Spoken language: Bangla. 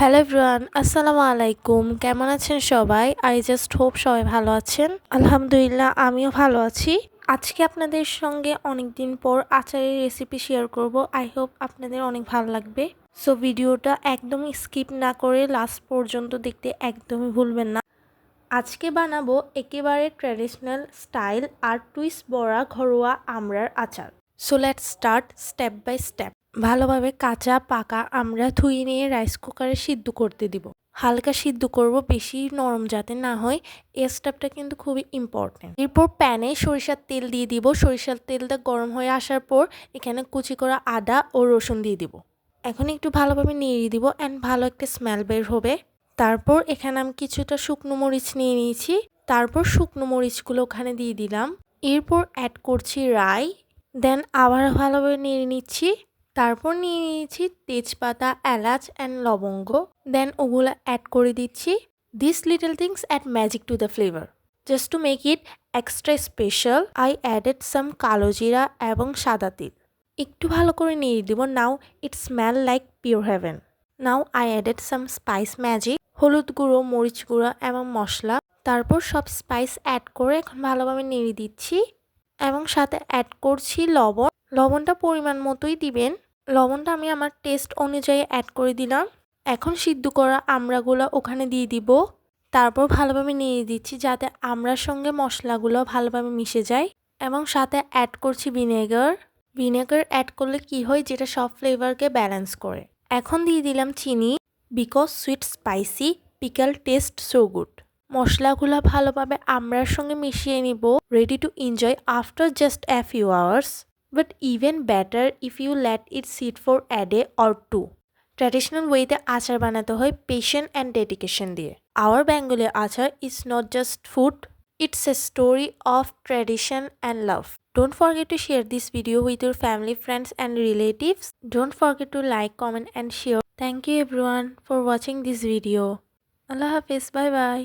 হ্যালো এভরিওয়ান, আসসালামু আলাইকুম। কেমন আছেন সবাই? আই জাস্ট হোপ সবাই ভালো আছেন। আলহামদুলিল্লাহ, আমিও ভালো আছি। আজকে আপনাদের সঙ্গে অনেক দিন পর আচারের রেসিপি শেয়ার করব। আই হোপ আপনাদের অনেক ভালো লাগবে। সো ভিডিওটা একদমই স্কিপ না করে লাস্ট পর্যন্ত দেখতে একদমই ভুলবেন না। আজকে বানাবো একেবারে ট্র্যাডিশনাল স্টাইল আর টুইস্ট বড়া ঘরোয়া আমরার আচার। So let start step by step ভালোভাবে কাঁচা, পাকা আমরা ধুয়ে নিয়ে রাইস কুকারে সিদ্ধ করতে দিব। হালকা সিদ্ধ করব, বেশি নরম যাতে না হয়, এই স্টেপটা কিন্তু খুবই ইম্পর্টেন্ট এরপর প্যানে সরিষার তেল দিয়ে দিব। সরিষার তেলটা গরম হয়ে আসার পর এখানে কুচি করা আদা ও রসুন দিয়ে দিব। এখন একটু ভালোভাবে নেড়ে দিব অ্যান্ড ভালো একটা স্মেল বের হবে। তারপর এখানে আমি কিছুটা শুকনো মরিচ নিয়ে নিয়েছি। তারপর শুকনো মরিচগুলো ওখানে দিয়ে দিলাম। এরপর অ্যাড করছি রাই। দেন আবার ভালোভাবে নেড়ে নিচ্ছি। তারপর নিয়ে নিয়েছি তেজপাতা, এলাচ অ্যান্ড লবঙ্গ। দেন ওগুলো অ্যাড করে দিচ্ছি। This little things add magic to the flavour just to make it extra special I added some কালো জিরা এবং সাদা তিল। একটু ভালো করে নিয়ে দিব। Now it smell like pure heaven now I added some spice magic হলুদ গুঁড়ো, মরিচ গুঁড়ো এবং মশলা। তারপর সব স্পাইস অ্যাড করে এখন ভালোভাবে নেড়ে দিচ্ছি। এবং সাথে অ্যাড করছি লবণ। লবণটা পরিমাণ মতোই দিবেন। লবণটা আমি আমার টেস্ট অনুযায়ী অ্যাড করে দিলাম। এখন সিদ্ধ করা আমড়াগুলো ওখানে দিয়ে দিব। তারপর ভালোভাবে নিয়ে দিচ্ছি যাতে আমড়ার সঙ্গে মশলাগুলো ভালোভাবে মিশে যায় এবং সাথে অ্যাড করছি ভিনেগার ভিনেগার অ্যাড করলে কি হয়? যেটা সব ফ্লেভারকে ব্যালেন্স করে। এখন দিয়ে দিলাম চিনি because sweet spicy pickle taste so good মশলাগুলো ভালোভাবে আমড়ার সঙ্গে মিশিয়ে নিব। Ready to enjoy after just a few hours but even better if you let it sit for a day or two. Traditional ওয়েতে আচার বানাতে হয় পেশেন অ্যান্ড ডেডিকেশন দিয়ে। Our Bengali achar is not just food it's a story of tradition and love don't forget to share this video with your family friends and relatives don't forget to like comment and share thank you everyone for watching this video আল্লাহ হাফিজ বাই বাই